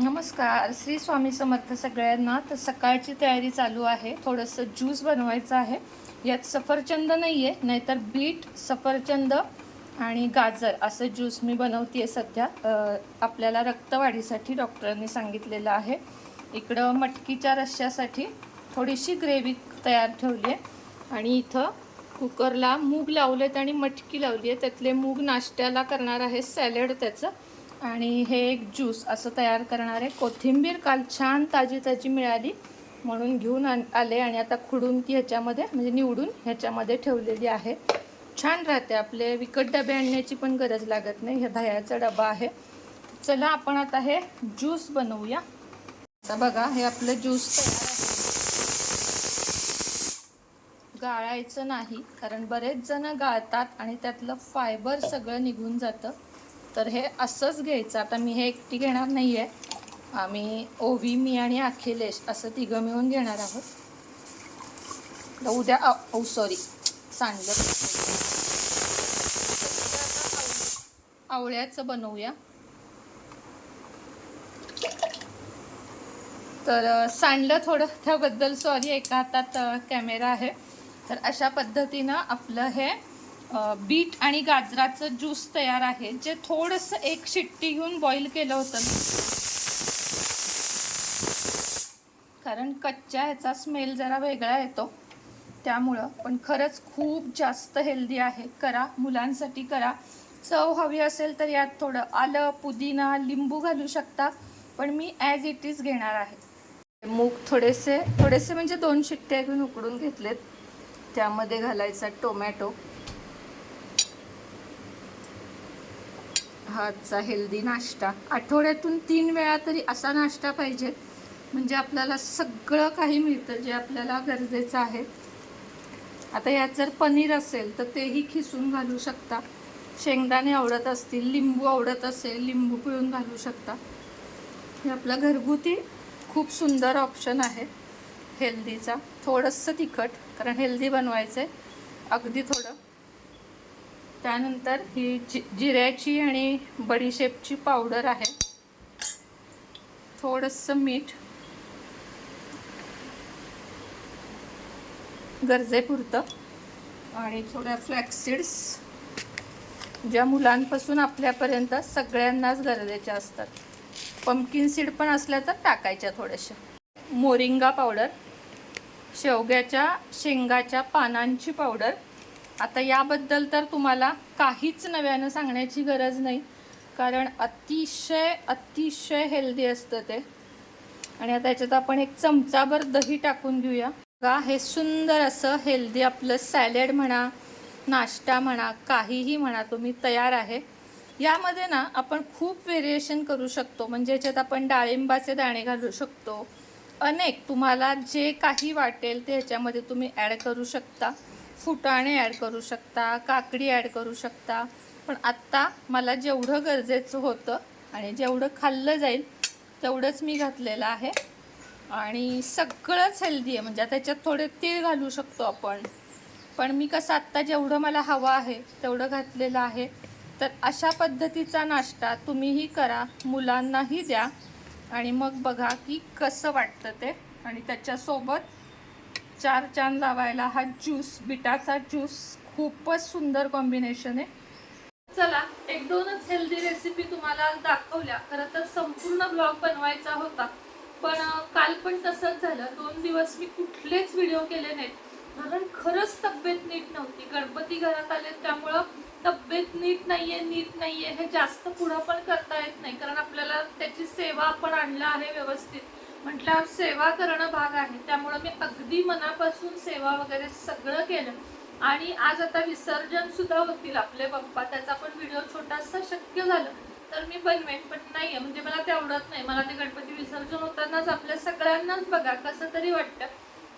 नमस्कार. श्री स्वामी समर्थ सगळ्यांना तर सकाळची तयारी चालू आहे. थोडंसं ज्यूस बनवायचं आहे. यात सफरचंद नाही आहे नाहीतर बीट सफरचंद आणि गाजर असं ज्यूस मी बनवते सध्या. आपल्याला रक्तवाढीसाठी डॉक्टरांनी सांगितलेलं आहे. इकडं मटकीच्या रश्श्यासाठी थोडीशी ग्रेव्ही तयार ठेवली आहे आणि इथं कुकरला मूग लावलेत आणि मटकी लावली आहे त्यातले मूग नाश्त्याला करणार आहे सॅलड त्याचं. आणि हे एक ज्यूस असं तयार करणार आहे कोथिंबीर काल छान ताजी ताजी मिळाली म्हणून घेऊन आले आणि आता खुडून ती ह्याच्यामध्ये म्हणजे निवडून ह्याच्यामध्ये ठेवलेली आहे. छान राहते आपले विकत डबे आणण्याची पण गरज लागत नाही हे दह्याचा डबा आहे. चला आपण आता हे ज्यूस बनवूया. आता बघा हे आपलं ज्यूस तयार आहे. गाळायचं नाही कारण बरेच जण गाळतात आणि त्यातलं फायबर सगळं निघून जातं. तर हे असंच घ्यायचं. आता मी हे एकटी घेणार नाही आहे आम्ही ओवी मी आणि अखिलेश असं तिघं मिळून घेणार आहोत. तर उद्या औ सॉरी सांडलं. आवळ्याचं बनवूया. तर सांडलं थोडं त्याबद्दल सॉरी एका हातात कॅमेरा आहे. तर अशा पद्धतीनं आपलं हे बीट आणि गाजराचं ज्यूस तयार आहे जे थोडंसं एक शिट्टी घेऊन बॉईल केलं होतं. मी कारण कच्च्या ह्याचा स्मेल जरा वेगळा येतो. त्यामुळं पण खरंच खूप जास्त हेल्दी आहे. करा मुलांसाठी करा. चव हवी असेल तर यात थोडं आलं पुदिना लिंबू घालू शकता पण मी ॲज इट इज घेणार आहे. मूग थोडेसे थोडेसे म्हणजे दोन शिट्ट्या घेऊन उकडून घेतलेत. त्यामध्ये घालायचा टोमॅटो. आजचा हेल्दी नाश्ता. आठवड्यातून तीन वेळा तरी असा नाश्ता पाहिजे. म्हणजे आपल्याला सगळं काही मिळतं जे आपल्याला गरजेचं आहे. आता यात जर पनीर असेल तर तेही खिसून घालू शकता. शेंगदाणे आवडत असतील लिंबू आवडत असेल लिंबू पिळून घालू शकता. हे आपलं घरगुती खूप सुंदर ऑप्शन आहे हेल्दीचा थोडंसं तिखट कारण हेल्दी बनवायचं आहे अगदी थोडं. त्यानंतर ही जि जिऱ्याची आणि बडीशेपची पावडर आहे. थोडंसं मीठ. गरजेपुरतं. आणि थोड्या फ्लॅक्सिड्स ज्या मुलांपासून आपल्यापर्यंत सगळ्यांनाच गरजेच्या असतात. पंपकिन सीड पण असल्या तर टाकायच्या थोड्याशा. Moringa powder. शेवग्याच्या शेंगाच्या पानांची पावडर. आता याबद्दल तर तुम्हाला काहीच नव्यानं सांगण्याची गरज नाही. कारण अतिशय अतिशय हेल्दी असतं ते. आणि आता याच्यात आपण एक चमचाभर दही टाकून घेऊया. बघा हे सुंदर असं हेल्दी आपलं सॅलेड म्हणा नाश्ता म्हणा काहीही म्हणा तुम्ही तयार आहे. यामध्ये ना आपण खूप व्हेरिएशन करू शकतो. म्हणजे याच्यात आपण डाळिंबाचे दाणे घालू शकतो. अनेक तुम्हाला जे काही वाटेल ते ह्याच्यामध्ये तुम्ही ॲड करू शकता. फुटाणे ॲड करू शकता काकडी ॲड करू शकता. पण आत्ता मला जेवढं गरजेचं होतं आणि जेवढं खाल्लं जाईल तेवढंच मी घातलेलं आहे. आणि सगळंच हेल्दी आहे. म्हणजे त्याच्यात थोडे तीळ घालू शकतो आपण. पण मी कसं आत्ता जेवढं मला हवं आहे तेवढं घातलेलं आहे. तर अशा पद्धतीचा नाश्ता तुम्हीही करा मुलांनाही द्या. आणि मग बघा की कसं वाटतं ते. आणि त्याच्यासोबत चार चांद लावायला. हा ज्यूस बिटाचा ज्यूस खूपच सुंदर कॉम्बिनेशन आहे. चला एक दोनच हेल्दी रेसिपी तुम्हाला दाखवल्या. खरं तर संपूर्ण ब्लॉग बनवायचा होता. पण काल पण तसंच झालं. दोन दिवस मी कुठलेच व्हिडिओ केले नाहीत. कारण खरंच तब्येत नीट नव्हती. गणपती घरात आले त्यामुळं तब्येत नीट नाही आहे नीट नाही आहे हे जास्त पुढं पण करता येत नाही. कारण आपल्याला त्याची सेवा आपण आणलं आहे व्यवस्थित. म्हटल्यावर सेवा करणं भाग आहे. त्यामुळं मी अगदी मनापासून सेवा वगैरे सगळं केलं. आणि आज आता विसर्जन सुद्धा होतील आपले पप्पा. त्याचा पण व्हिडिओ छोटासा शक्य झालं तर मी बनवेन पण नाही म्हणजे मला ते आवडत नाही. मला ते गणपती विसर्जन होतानाच आपल्या सगळ्यांनाच बघा कसं तरी वाटतं.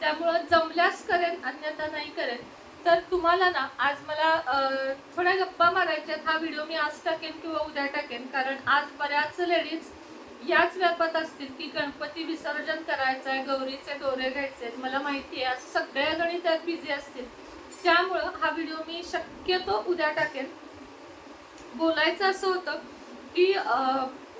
त्यामुळं जमल्यास करेन अन्यथा नाही करेन. तर तुम्हाला ना आज मला थोड्या गप्पा मारायच्यात. हा व्हिडिओ मी आज टाकेन किंवा उद्या टाकेन. कारण आज बऱ्याच लेडीज याच व्यापात असतील की गणपती विसर्जन करायचं आहे गौरीचे दोरे घ्यायचे आहेत मला माहिती आहे असं सगळ्या जणी त्यात बिझी असतील. त्यामुळं हा व्हिडिओ मी शक्यतो उद्या टाकेन. बोलायचं असं होतं की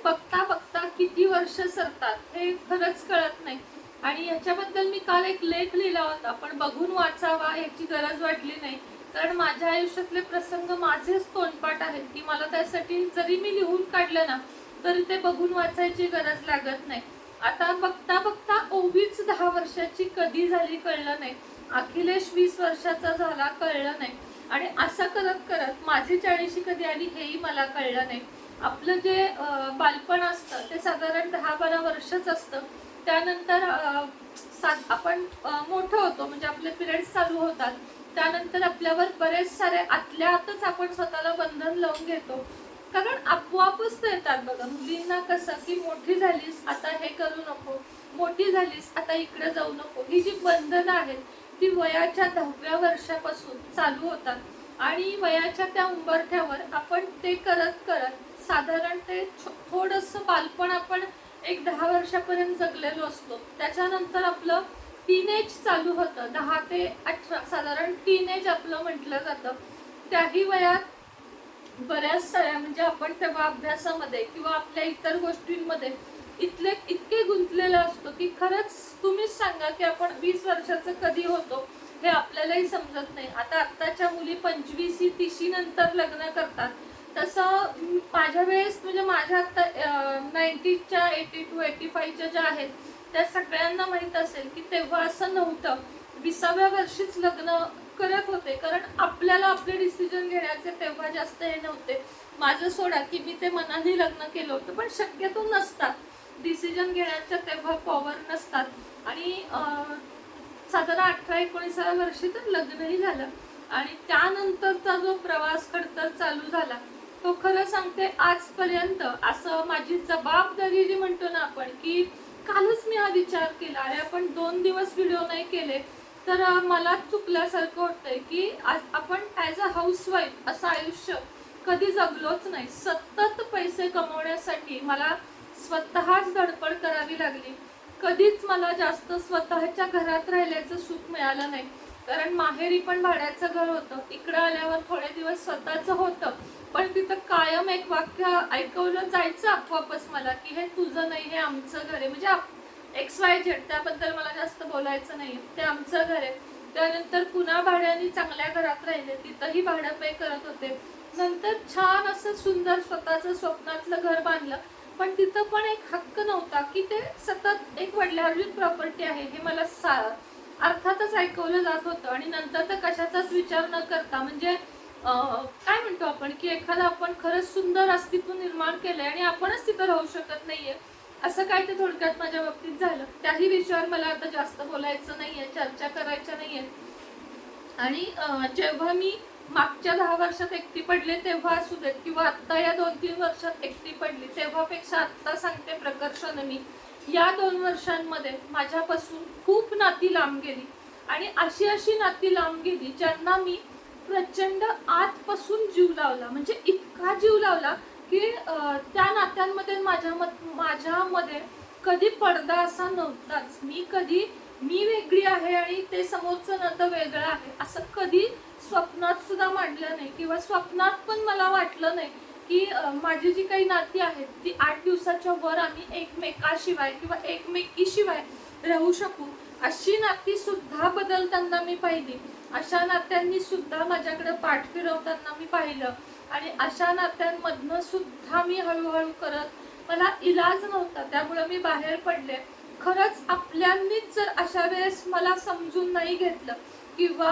बघता बघता किती वर्ष सरतात हे खरंच कळत नाही. आणि याच्याबद्दल मी काल एक लेख लिहिला होता. पण बघून वाचावा याची गरज वाटली नाही. कारण माझ्या आयुष्यातले प्रसंग माझेच तोंडपाठ आहेत की मला त्यासाठी जरी मी लिहून काढलं ना तरी ते बघून वाचायची गरज लागत नाही. आता बघता बघता ओवीच दहा वर्षाची कधी झाली कळलं नाही. अखिलेश वीस वर्षाचा झाला कळलं नाही. आणि असं करत करत माझी चाळीशी कधी आली हेही मला कळलं नाही. आपलं जे बालपण असतं ते साधारण दहा बारा वर्षच असतं. त्यानंतर सा- आपण मोठं होतो म्हणजे आपले पिरियड्स चालू होतात. त्यानंतर आपल्यावर बरेच सारे आतल्या आतच आपण स्वतःला बंधन लावून घेतो. कारण आपोआपच ते येतात बघा. मुलींना कसं की मोठी झालीस आता हे करू नको मोठी झालीस आता इकडे जाऊ नको. ही जी बंधनं आहेत ती वयाच्या दहाव्या वर्षापासून चालू होतात. आणि वयाच्या त्या उंबरठ्यावर आपण ते करत करत साधारण ते थोडंसं बालपण आपण एक दहा वर्षापर्यंत जगलेलो असतो. त्याच्यानंतर आपलं टीनेज चालू होतं. दहा ते अठरा साधारण टीनेज आपलं म्हटलं जातं. त्याही वयात बऱ्याच साऱ्या म्हणजे आपण तेव्हा अभ्यासामध्ये किंवा आपल्या इतर गोष्टींमध्ये इथले इतके गुंतलेलं असतो की खरंच तुम्हीच सांगा की आपण वीस वर्षाचं कधी होतो हे आपल्यालाही समजत नाही. आता आत्ताच्या मुली पंचवीसी तिशी नंतर लग्न करतात. तसं माझ्या वेळेस म्हणजे माझ्या आत्ता नाईन्टीच्या एटी टू एटी फाईव्हच्या ज्या आहेत त्या सगळ्यांना माहीत असेल की तेव्हा असं नव्हतं. विसाव्या वर्षीच लग्न करत होते. कारण आपल्याला आपले डिसिजन घेण्याचे तेव्हा जास्त हे नव्हते. माझं सोडा की मी ते मनाने लग्न केलं होतं पण शक्यतो नसतात. डिसिजन घेण्याच्या तेव्हा पॉवर नसतात. आणि साधारण अठरा एकोणीसाव्या वर्षी तर लग्नही झालं. आणि त्यानंतरचा जो प्रवास खडतर चालू झाला तो खरं सांगते आजपर्यंत असं माझी जबाबदारी जी म्हणतो ना आपण की कालच मी हा विचार केला. अरे आपण दोन दिवस व्हिडिओ नाही केले. तर मला चुकल्यासारखं वाटतंय की आज आपण ॲज अ हाऊसवाईफ असं आयुष्य कधी जगलोच नाही. सतत पैसे कमवण्यासाठी मला स्वतःच धडपड करावी लागली. कधीच मला जास्त स्वतःच्या घरात राहिल्याचं सुख मिळालं नाही. कारण माहेरी पण भाड्याचं घर होतं. इकडं आल्यावर थोडे दिवस स्वतःचं होतं. पण तिथं कायम एक वाक्य ऐकवलं जायचं आपोआपच मला की हे तुझं नाही हे आमचं घर आहे. म्हणजे एक्स वाय झेड त्याबद्दल मला जास्त बोलायचं नाही. ते आमचं घर आहे. त्यानंतर पुन्हा भाड्याने चांगल्या घरात राहिले. तिथंही भाडं पे करत होते. नंतर छान असं सुंदर स्वतःचं स्वप्नातलं घर बांधलं. पण तिथं पण एक हक्क नव्हता की ते सतत एक वडल्यार्जित प्रॉपर्टी आहे हे मला सा अर्थातच ऐकवलं जात होतं. आणि नंतर तर कशाचाच विचार न करता म्हणजे काय म्हणतो आपण की एखादा आपण खरंच सुंदर अस्तित्व निर्माण केलं आहे आणि आपणच तिथं राहू शकत नाही आहे असं काय ते थोडक्यात माझ्या बाबतीत झालं. त्याही विषयावर मला आता जास्त बोलायचं नाहीये चर्चा करायच्या नाहीये. आणि जेव्हा मी मागच्या दहा वर्षात एकटी पडले तेव्हा असू देत किंवा आत्ता या दोन तीन वर्षात एकटी पडली तेव्हापेक्षा आत्ता सांगते प्रकर्षाने मी या दोन वर्षांमध्ये माझ्यापासून खूप नाती लांब गेली. आणि अशी अशी नाती लांब गेली ज्यांना मी प्रचंड आतपासून जीव लावला. म्हणजे इतका जीव लावला की त्या नात्यांमध्ये माझ्या मत माझ्यामध्ये कधी पडदा असा नव्हताच. मी कधी मी वेगळी आहे आणि ते समोरचं नातं वेगळं आहे असं कधी स्वप्नात सुद्धा मांडलं नाही किंवा स्वप्नात पण मला वाटलं नाही की माझी जी काही नाती आहेत ती आठ दिवसाच्या वर आम्ही एकमेकाशिवाय किंवा एकमेकीशिवाय राहू शकू अशी नाती सुद्धा बदलताना मी पाहिली. अशा नात्यांनी सुद्धा माझ्याकडे पाठ फिरवताना मी पाहिलं. आणि अशा नात्यांमधनं सुद्धा मी हळूहळू करत मला इलाज नव्हता त्यामुळं मी बाहेर पडले. खरंच आपल्यांनीच जर अशा वेळेस मला समजून नाही घेतलं किंवा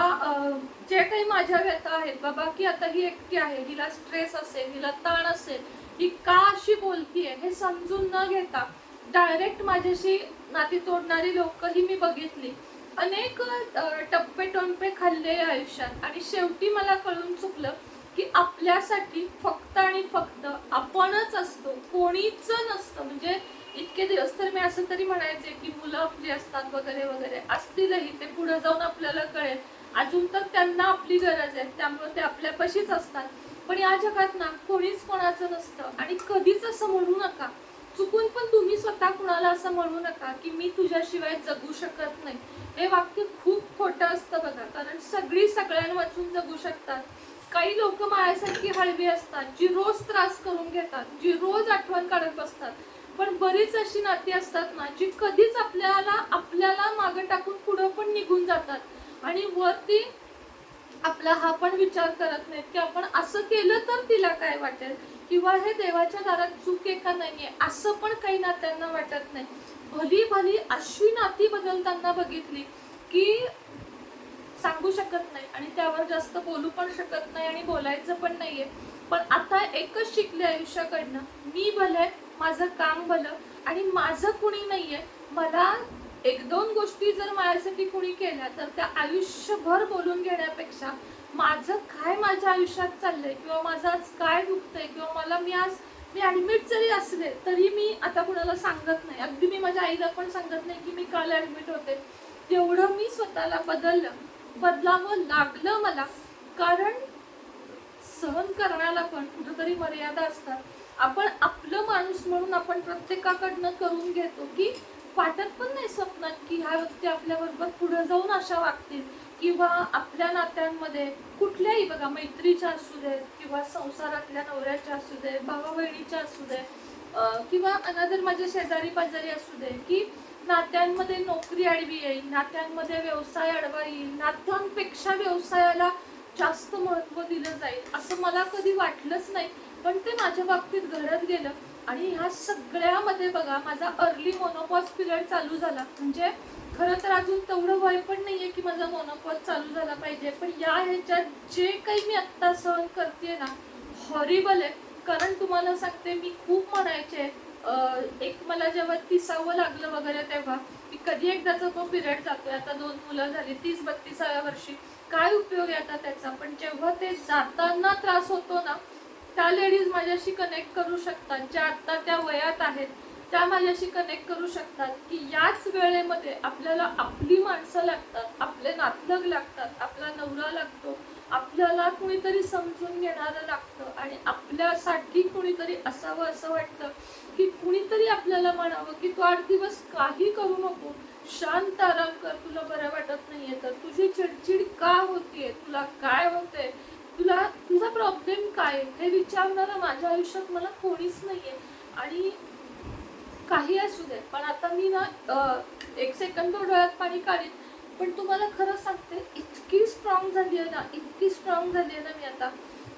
जे काही माझ्या व्यथा आहेत बाबा की आता ही एकटी आहे हिला स्ट्रेस असेल हिला ताण असेल ही का अशी बोलतीये हे समजून न घेता डायरेक्ट माझ्याशी नाती तोडणारी लोक ही मी बघितली. अनेक टप्पे टोनपे खाल्ले आयुष्यात आणि शेवटी मला कळून चुकलं की आपल्यासाठी फक्त आणि फक्त आपणच असतो कोणीच नसतं. म्हणजे इतके दिवस तर मी असं तरी म्हणायचे की मुलं आपली असतात वगैरे वगैरे असतीलही ते पुढे जाऊन आपल्याला कळेल. अजून तर त्यांना आपली गरज आहे त्यामुळे ते आपल्यापाशीच असतात. पण या जगात ना कोणीच कोणाचं नसतं आणि कधीच असं म्हणू नका. चुकून पण तुम्ही स्वतः कुणाला असं म्हणू नका की मी तुझ्याशिवाय जगू शकत नाही. हे वाक्य खूप खोटं असतं बघा कारण सगळी सगळ्यांना वाचून जगू शकतात. काही लोक माझ्यासारखी हळवी असतात जी रोज त्रास करून घेतात जी रोज आठवण काढत बसतात. पण बरीच अशी नाती असतात ना जी कधीच आपल्याला आपल्याला मागे टाकून पुढं पण निघून जातात. आणि वरती आपला हा पण विचार करत नाहीत की आपण असं केलं तर तिला काय वाटेल? किंवा हे देवाच्या दारात चूक आहे का नाहीये? असं पण काही नात्यांना वाटत नाही. भली भली अशी नाती बदलताना बघितली की सांगू शकत नाही आणि त्यावर जास्त बोलू पण शकत नाही आणि बोलायचं पण नाहीये. पण आता एकच शिकले आयुष्याकडनं मी भले माझं काम भलं आणि माझं कुणी नाहीये मला एक दोन गोष्टी जर माझ्यासाठी कुणी केल्या तर त्या आयुष्यभर बोलून घेण्यापेक्षा माझं काय माझ्या आयुष्यात चाललंय किंवा माझं आज काय दुखतंय किंवा मला मी आज मी ऍडमिट जरी असले तरी मी आता कुणाला सांगत नाही. अगदी मी माझ्या आईला पण सांगत नाही की मी काल ऍडमिट होते. तेवढं मी स्वतःला बदललं. बदलावं लागलं मला. कारण सहन करण्याला पण कुठंतरी मर्यादा असतात. आपण आपलं माणूस म्हणून आपण प्रत्येकाकडनं करून घेतो की वाटत पण नाही स्वप्नात की ह्या व्यक्ती आपल्याबरोबर पुढे जाऊन अशा वागतील. किंवा आपल्या नात्यांमध्ये कुठल्याही बघा मैत्रीच्या असू देत किंवा संसारातल्या नवऱ्याच्या असू दे भावा बहिणीच्या असू दे किंवा अनादर माझ्या शेजारी पाजारी असू दे की नात्यांमध्ये नोकरी आडवी येईल नात्यांमध्ये व्यवसाय आडवा येईल नात्यांपेक्षा व्यवसायाला जास्त महत्त्व दिलं जाईल असं मला कधी वाटलंच नाही. पण ते माझ्या बाबतीत घडत गेलं आणि ह्या सगळ्यामध्ये बघा माझा अर्ली मोनोपॉज पिरियड चालू झाला. म्हणजे खरं तर अजून तेवढं वय पण नाही आहे की माझा मोनोपॉज चालू झाला पाहिजे. पण या ह्याच्यात जे काही मी आत्ता सहन करते ना हॉरिबल आहे. कारण तुम्हाला सांगते मी खूप म्हणायचे एक मला जेव्हा तिसावं लागलं वगैरे तेव्हा की कधी एकदाचा तो पिरियड जातोय आता दोन मुलं झाली तीस बत्तीसाव्या वर्षी काय उपयोग आहे आता त्याचा? पण जेव्हा ते जाताना त्रास होतो ना त्या लेडीज माझ्याशी कनेक्ट करू शकतात ज्या आता त्या वयात आहेत त्या माझ्याशी कनेक्ट करू शकतात की याच वेळेमध्ये आपल्याला आपली माणसं लागतात आपले नातलग लागतात आपला नवरा लागतो आपल्याला कुणीतरी समजून घेणारं लागतं. आणि आपल्यासाठी कुणीतरी असावं असं वाटतं की कुणीतरी आपल्याला म्हणावं की तू आठ दिवस काही करू नको शांत आराम कर तुला बरं वाटत नाहीये तर. तुझी चिडचिड का होतीये? तुला काय होते तुला तुझा प्रॉब्लेम काय आहे? हे विचारणारा माझ्या आयुष्यात मला कोणीच नाहीये. आणि काही असू दे पण आता मी ना एक सेकंद डोळ्यात पाणी काढीन. पण तुम्हाला खरं सांगते इतकी स्ट्रॉंग झाली आहे ना इतकी स्ट्रॉंग झाली आहे ना मी आता.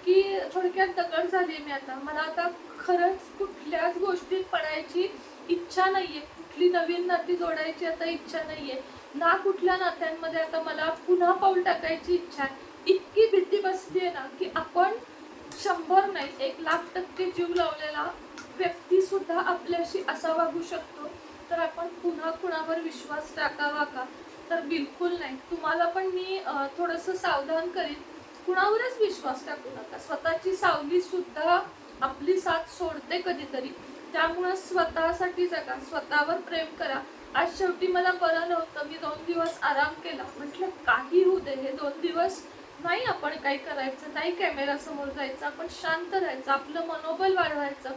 की थोडक्यात दगड झाली मी आता. मला आता खरंच कुठल्याच गोष्टीत पडायची इच्छा नाहीये. कुठली नवीन नाती जोडायची आता इच्छा नाहीये. ना कुठल्या नात्यांमध्ये आता मला पुन्हा पाऊल टाकायची इच्छा आहे. इतकी भीती बसली आहे ना की आपण शंभर नाही एक लाख टक्के जीव लावलेला व्यक्ती सुद्धा आपल्याशी असा वागू शकतो. तर आपण पुन्हा कुणावर विश्वास टाकावा का? तर बिलकुल नाही. तुम्हाला पण मी थोडंसं सावधान करीन. कुणावरच विश्वास टाकू नका. स्वतःची सावली सुद्धा आपली साथ सोडते कधीतरी. त्यामुळं स्वतःसाठी जगा. स्वतःवर प्रेम करा. आज शेवटी मला बरं नव्हतं. मी दोन दिवस आराम केला. म्हटलं काही होऊ दे. हे दोन दिवस नाही आपण काही करायचं. नाही कॅमेरा समोर जायचं. आपण शांत राहायचं. आपलं मनोबल वाढवायचं.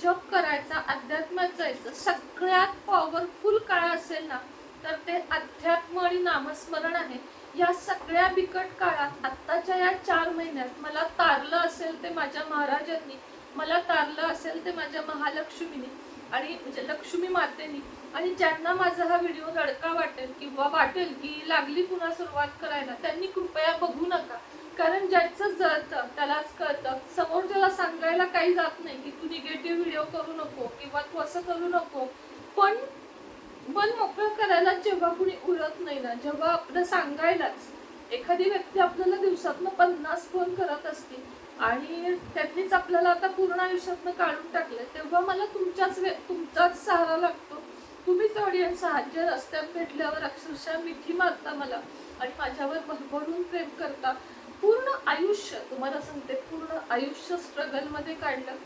जप करायचा. अध्यात्मात जायचं. सगळ्यात पॉवरफुल काळ असेल ना तर ते अध्यात्म आणि नामस्मरण आहे. या सगळ्या बिकट काळात आत्ताच्या या चार महिन्यात मला तारलं असेल ते माझ्या महाराजांनी मला तारलं असेल ते माझ्या महालक्ष्मीने आणि म्हणजे लक्ष्मी मातेनी. आणि ज्यांना माझा हा व्हिडिओ लडका वाटेल किंवा वाटेल की लागली पुन्हा सुरुवात करायला त्यांनी कृपया बघू नका. कारण ज्याचं जळतं त्यालाच कळतं. समोर ज्याला सांगायला काही जात नाही की तू निगेटिव्ह व्हिडिओ करू नको किंवा तू असं करू नको. पण मन मोकळं करायला जेव्हा कुणी उरत नाही ना जेव्हा आपलं सांगायलाच एखादी व्यक्ती आपल्याला दिवसातनं पन्नास फोन करत असते आणि त्यांनीच आपल्याला आता पूर्ण आयुष्यातनं काढून टाकलं तेव्हा मला तुमच्याच वे- तुमचाच सहारा लागतो. तुम्हीच ऑडियन्स आहात जे रस्त्यात भेटल्यावर अक्षरशः मिठी मारता मला आणि माझ्यावर भरभरून प्रेम करता. पूर्ण आयुष्य तुम्हाला सांगते पूर्ण आयुष्य स्ट्रगलमध्ये काढलं.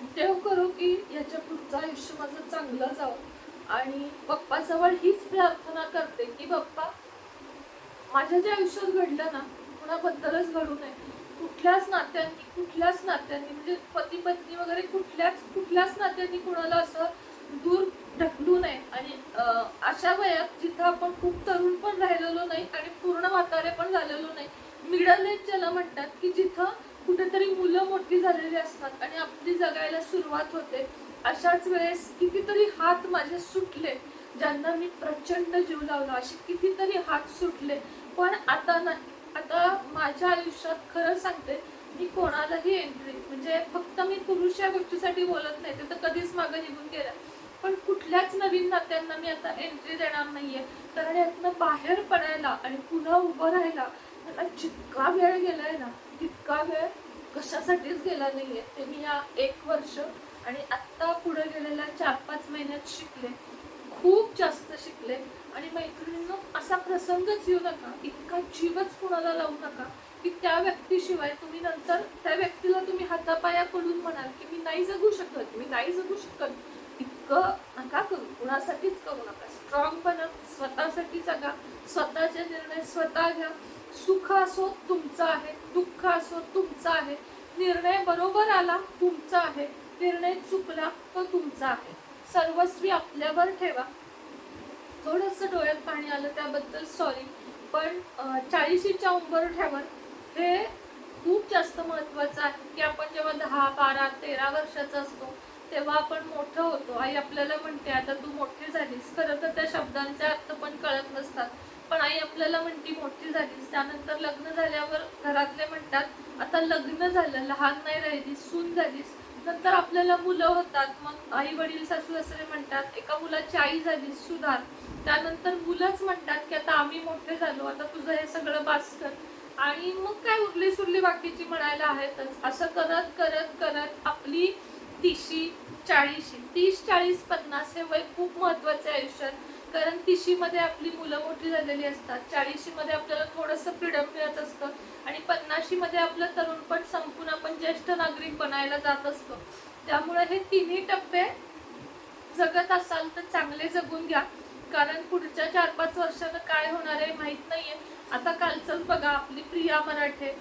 देव करो की याच्या पुढचं आयुष्य माझं चांगलं जावं. आणि बाप्पाजवळ हीच प्रार्थना करते की बाप्पा माझ्या जे आयुष्यात घडलं ना कुणाबद्दलच घडू नये. कुठल्याच नात्यांनी कुठल्याच नात्यांनी म्हणजे पती पत्नी वगैरे कुठल्याच कुठल्याच नात्यांनी कुणाला असं दूर ढकलू नये. आणि अशा वयात जिथं आपण खूप तरुण पण राहिलेलो नाही आणि पूर्ण म्हातारे पण झालेलो नाही मिडल एज ज्याला म्हणतात की जिथं कुठेतरी मुलं मोठी झालेली असतात आणि आपली जगायला सुरुवात होते अशाच वेळेस कितीतरी हात माझे सुटले ज्यांना मी प्रचंड जीव लावला असे कितीतरी हात सुटले. पण आता नाही आता माझ्या आयुष्यात खरं सांगते मी कोणालाही एंट्री म्हणजे फक्त मी पुरुष या गोष्टीसाठी बोलत नाही ते तर कधीच मागं निघून गेलं. पण कुठल्याच नवीन नात्यांना मी आता एंट्री देणार नाहीये. कारण यातनं बाहेर पडायला आणि पुन्हा उभं राहायला मला जितका वेळ गेलाय ना तितका वेळ कशासाठीच गेला नाहीये. ते मी या एक वर्ष आणि आत्ता पुढे गेलेल्या चार पाच महिन्यात शिकले खूप जास्त शिकले. आणि मैत्रिणींनो असा प्रसंगच येऊ नका इतका जीवच कुणाला लावू नका की त्या व्यक्तीशिवाय तुम्ही नंतर त्या व्यक्तीला तुम्ही हातापाया पडून म्हणाल की मी नाही जगू शकत मी नाही जगू शकत. इतकं नका करू कुणासाठीच करू नका. स्ट्रॉंग बना स्वतःसाठी जगा स्वतःचे निर्णय स्वतः घ्या. सुख असो तुमचं आहे दुःख असो तुमचं आहे निर्णय बरोबर आला तुमचा आहे. निर्णय चुकला तो तुमचा आहे. सर्वस्वी आपल्यावर ठेवा. थोडंसं डोळ्यात पाणी आलं त्याबद्दल सॉरी पण चाळीशीच्या उंबर ठेवण हे खूप जास्त महत्वाचं आहे की आपण जेव्हा दहा बारा तेरा वर्षाचा असतो तेव्हा आपण मोठं होतो. आई आपल्याला म्हणते आता तू मोठी झालीस. खरं तर त्या शब्दांचे अर्थ पण कळत नसतात. पण आई आपल्याला म्हणती मोठी झालीस. त्यानंतर लग्न झाल्यावर घरातले म्हणतात आता लग्न झालं लहान नाही राहिलीस सून झालीस. नंतर आपल्याला मुलं होतात मग आई वडील सासू सासरे म्हणतात एका मुलाची आई झाली सुधार. त्यानंतर मुलंच म्हणतात की आता आम्ही मोठे झालो आता तुझं हे सगळं बास कर. आणि मग काय उरली सुरली बाकीची म्हणायला आहेतच. असं करत करत करत आपली तिशी चाळीशी तीस चाळीस पन्नास हे वय खूप महत्त्वाचे आयुष्यात. कारण तीशीमध्ये आपली मुलं मोठी झालेली असतात चाळीशीमध्ये आपल्याला थोडंसं फ्रीडम मिळत असतं आणि पन्नाशीमध्ये आपलं तरुणपण संपून आपण ज्येष्ठ नागरिक बनायला जात असतो. त्यामुळे हे तिन्ही टप्पे जगत असाल तर चांगले जगून घ्या. कारण पुढच्या चार पाच वर्षानं काय होणार आहे माहीत नाहीये. आता कालचंच बघा आपली प्रिया मराठे.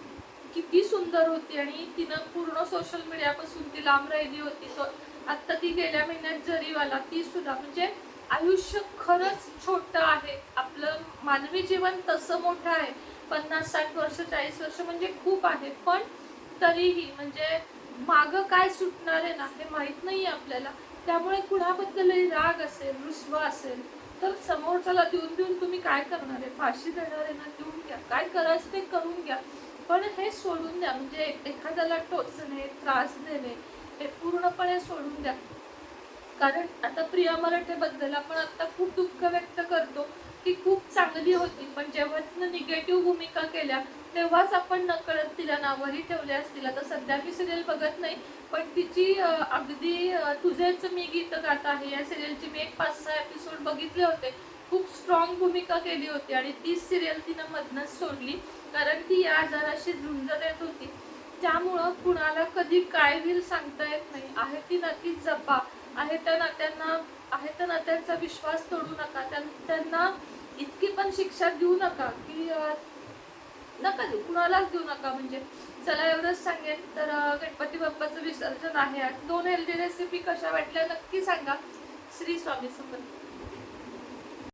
किती सुंदर होती आणि तिनं पूर्ण सोशल मीडियापासून ती लांब राहिली होती. तो आत्ता ती गेल्या महिन्यात जरीवाला ती सुद्धा. म्हणजे आयुष्य खरंच छोटं आहे. आपलं मानवी जीवन तसं मोठं आहे. पन्नास साठ वर्ष चाळीस वर्ष म्हणजे खूप आहे. पण तरीही म्हणजे मागं काय सुटणार आहे ना हे माहीत नाही आहे आपल्याला. त्यामुळे कुणाबद्दलही राग असेल रुसवा असेल तर समोरच्याला देऊन देऊन तुम्ही काय करणार आहे? फाशी देणार आहे ना? देऊन घ्या. काय करायचं ते करून घ्या. पण हे सोडून द्या. म्हणजे एखाद्याला टोचणे त्रास देणे हे पूर्णपणे सोडून द्या. कारण आता प्रिया मराठे बद्दल आपण आता खूप दुःख व्यक्त करतो ती खूप चांगली होती पण जेव्हा तिनं निगेटिव्ह भूमिका केल्या तेव्हाच आपण नकळत तिला नावही ठेवले असतील. आता सध्या मी सिरियल बघत नाही पण तिची अगदी तुझेच मी गीत गात आहे. या सिरियलची मी एक पाच सहा एपिसोड बघितले होते. खूप स्ट्रॉंग भूमिका केली होती आणि तीच सिरियल तिनं मधनच सोडली. कारण ती या आजाराशी झुंज देत होती. त्यामुळं कुणाला कधी काय होईल सांगता येत नाही. आहे ती नक्कीच जपा. आहे त्या नात्यांना आहे त्या नात्यांचा विश्वास तोडू नका. त्यां- त्यांना इतकी पण शिक्षा देऊ नका की नका देऊ कुणालाच देऊ नका. म्हणजे चला एवढंच सांगेन तर गणपती बाप्पाचं विसर्जन आहे. दोन हेल्दी रेसिपी कशा वाटल्या नक्की सांगा. श्री स्वामी समर्थ.